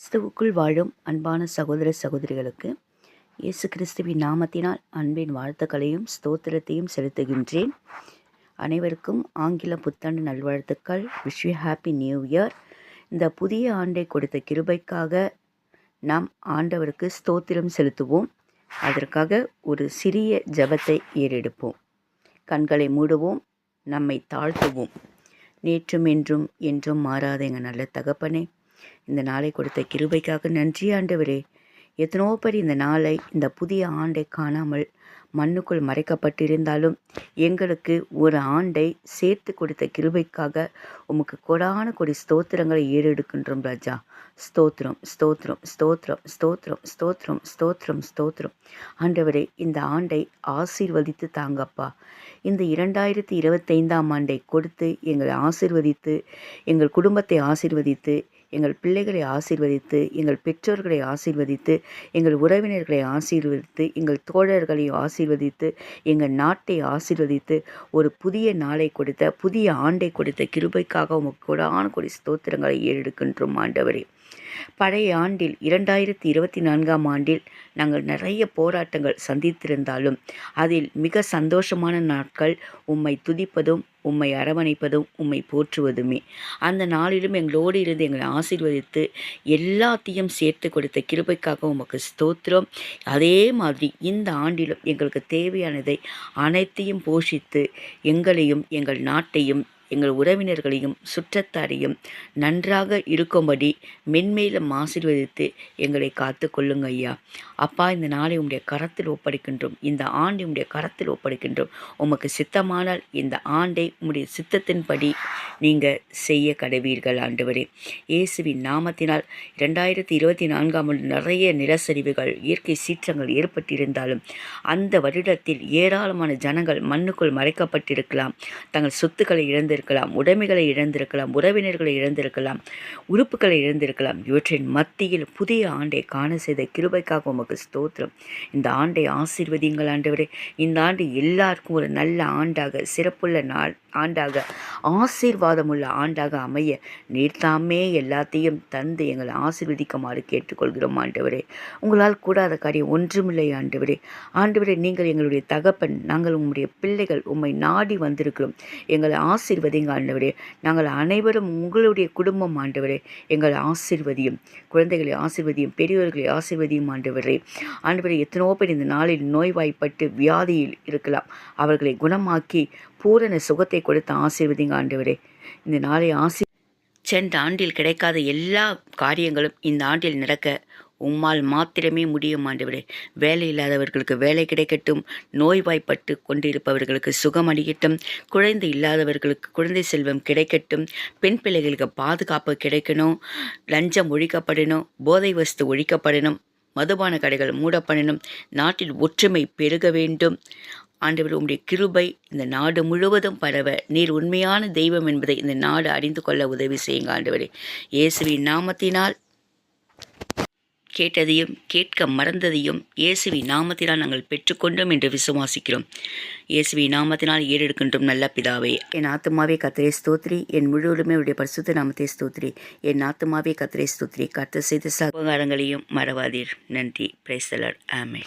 கிறிஸ்துவுக்குள் வாழும் அன்பான சகோதர சகோதரிகளுக்கு இயேசு கிறிஸ்துவின் நாமத்தினால் அன்பின் வாழ்த்துக்களையும் ஸ்தோத்திரத்தையும் செலுத்துகின்றேன். அனைவருக்கும் ஆங்கில புத்தாண்டு நல்வாழ்த்துக்கள். Wish you happy new year இந்த புதிய ஆண்டை கொடுத்த கிருபைக்காக நாம் ஆண்டவருக்கு ஸ்தோத்திரம் செலுத்துவோம். அதற்காக ஒரு சிறிய ஜபத்தை ஏறெடுப்போம். கண்களை மூடுவோம் நம்மை தாழ்த்துவோம். நேற்றும் என்றும் என்றும் மாறாத எங்கள் நல்ல தகப்பனே இந்த நாளை கொடுத்த கிருபைக்காக நன்றி ஆண்டவரே. எத்தனோ பேர் இந்த நாளை இந்த புதிய ஆண்டை காணாமல் மண்ணுக்குள் மறைக்கப்பட்டிருந்தாலும் எங்களுக்கு ஒரு ஆண்டை சேர்த்து கொடுத்த கிருபைக்காக உமக்கு கொடான கொடி ஸ்தோத்திரங்களை ஏறெடுக்கின்றோம் ராஜா. ஸ்தோத்திரம் ஸ்தோத்திரம் ஸ்தோத்திரம் ஸ்தோத்திரம் ஸ்தோத்திரம் ஸ்தோத்திரம் ஸ்தோத்திரம். ஆண்டவரே இந்த ஆண்டை ஆசீர்வதித்து தாங்கப்பா. இந்த இரண்டாயிரத்தி இருபத்தைந்தாம் ஆண்டை கொடுத்து எங்களை ஆசீர்வதித்து எங்கள் குடும்பத்தை ஆசீர்வதித்து எங்கள் பிள்ளைகளை ஆசீர்வதித்து எங்கள் பெற்றோர்களை ஆசீர்வதித்து எங்கள் உறவினர்களை ஆசீர்வதித்து எங்கள் தோழர்களை ஆசீர்வதித்து எங்கள் நாட்டை ஆசீர்வதித்து ஒரு புதிய நாளை கொடுத்த புதிய ஆண்டை கொடுத்த கிருபைக்காக உமக்கு கொடான கொடி ஸ்தோத்திரங்களை ஏறெடுக்கின்றோம் ஆண்டவரே. பழைய ஆண்டில் இரண்டாயிரத்தி இருபத்தி நான்காம் ஆண்டில் நாங்கள் நிறைய போராட்டங்கள் சந்தித்திருந்தாலும் அதில் மிக சந்தோஷமான நாட்கள் உம்மை துதிப்பதும் உம்மை அரவணைப்பதும் உம்மை போற்றுவதுமே. அந்த நாளிலும் எங்களோடு இருந்து எங்களை ஆசீர்வதித்து எல்லாத்தையும் சேர்த்து கொடுத்த கிருபைக்காக உமக்கு ஸ்தோத்திரம். அதே மாதிரி இந்த ஆண்டிலும் எங்களுக்கு தேவையானதை அனைத்தையும் போஷித்து எங்களையும் எங்கள் நாட்டையும் எங்கள் உறவினர்களையும் சுற்றத்தாரையும் நன்றாக இருக்கும்படி மென்மேலும் ஆசீர்வதித்து எங்களை காத்து கொள்ளுங்க ஐயா. அப்பா இந்த நாளை உடைய கரத்தில் ஒப்படைக்கின்றோம். இந்த ஆண்டை உடைய கரத்தில் ஒப்படைக்கின்றோம். உமக்கு சித்தமானால் இந்த ஆண்டை உம்முடைய சித்தத்தின்படி நீங்கள் செய்ய கடவீர்கள் ஆண்டவரே. இயேசுவின் நாமத்தினால் இரண்டாயிரத்தி இருபத்தி நான்காம் ஆண்டு நிறைய நிலச்சரிவுகள் இயற்கை சீற்றங்கள் ஏற்பட்டிருந்தாலும் அந்த வருடத்தில் ஏராளமான ஜனங்கள் மண்ணுக்குள் மறைக்கப்பட்டிருக்கலாம். தங்கள் சொத்துக்களை இழந்து இழந்திருக்கலாம் உடைமைகளை இழந்திருக்கலாம் உறவினர்களை இழந்திருக்கலாம் உறுப்புகளை இழந்திருக்கலாம். இவற்றின் மத்தியில் புதிய ஆண்டை காண செய்த கிருபைக்காக உமக்கு ஸ்தோத்திரம். இந்த ஆண்டை ஆசீர்வதிங்கள் ஆண்டவரே. இந்த ஆண்டு எல்லாருக்கும் ஒரு நல்ல ஆண்டாக சிறப்புள்ள நாள் ஆண்டாக ஆசீர்வாதமுள்ள ஆண்டாக அமைய நீர்த்தாமே எல்லாத்தையும் தந்து எங்களை ஆசீர்வதிக்குமாறு கேட்டுக்கொள்கிறோம் ஆண்டவரே. உங்களால் கூடாத காரியம் ஒன்றுமில்லை ஆண்டவரே. ஆண்டவரே நீங்கள் எங்களுடைய தகப்பன். நாங்கள் உங்களுடைய பிள்ளைகள். உம்மை நாடி வந்திருக்கிறோம். எங்களை ஆசீர்வதிங்க ஆண்டவரே. நாங்கள் அனைவரும் உங்களுடைய குடும்பம் ஆண்டவரே. எங்கள் ஆசிர்வதியும். குழந்தைகளை ஆசிர்வதியும் பெரியவர்களை ஆசிர்வதியும் ஆண்டவரே. ஆண்டவரே எத்தனோ பேர் இந்த நாளில் நோய்வாய்ப்பட்டு வியாதியில் இருக்கலாம். அவர்களை குணமாக்கி பூரண சுகத்தை கொடுத்த ஆசீர்வதிங்க ஆண்டவரே. இந்த நாளை ஆசி சென்ற ஆண்டில் கிடைக்காத எல்லா காரியங்களும் இந்த ஆண்டில் நடக்க உம்மால் மாத்திரமே முடியும் ஆண்டவரே. வேலை இல்லாதவர்களுக்கு வேலை கிடைக்கட்டும். நோய்வாய்ப்பட்டு கொண்டிருப்பவர்களுக்கு சுகம் அடிக்கட்டும் குழந்தை இல்லாதவர்களுக்கு குழந்தை செல்வம் கிடைக்கட்டும். பெண் பிள்ளைகளுக்கு பாதுகாப்பு கிடைக்கணும். லஞ்சம் ஒழிக்கப்படணும். போதை வஸ்து ஒழிக்கப்படணும். மதுபான கடைகள் மூடப்படணும். நாட்டில் ஒற்றுமை பெருக வேண்டும். ஆண்டவர் உம்முடைய கிருபை இந்த நாடு முழுவதும் பரவ. நீர் உண்மையான தெய்வம் என்பதை இந்த நாடு அறிந்து கொள்ள உதவி செய்யுங்க ஆண்டவரே. இயேசுவின் நாமத்தினால் கேட்டதையும் கேட்க மறந்ததையும் இயேசுவி நாமத்தினால் நாங்கள் பெற்றுக்கொண்டோம் என்று விசுவாசிக்கிறோம். இயேசுவி நாமத்தினால் ஏறெடுக்கின்றோம் நல்ல பிதாவே. என் ஆத்துமாவே கத்திரை ஸ்தோத்ரி. என் முழுவதுமே உடைய பரிசுத்த நாமத்தை ஸ்தோத்ரி. என் ஆத்துமாவே கத்திரை ஸ்தோத்ரி. கத்த செய்த சகாரங்களையும் மறவாதீர். நன்றி. பிரேசலர் ஆமே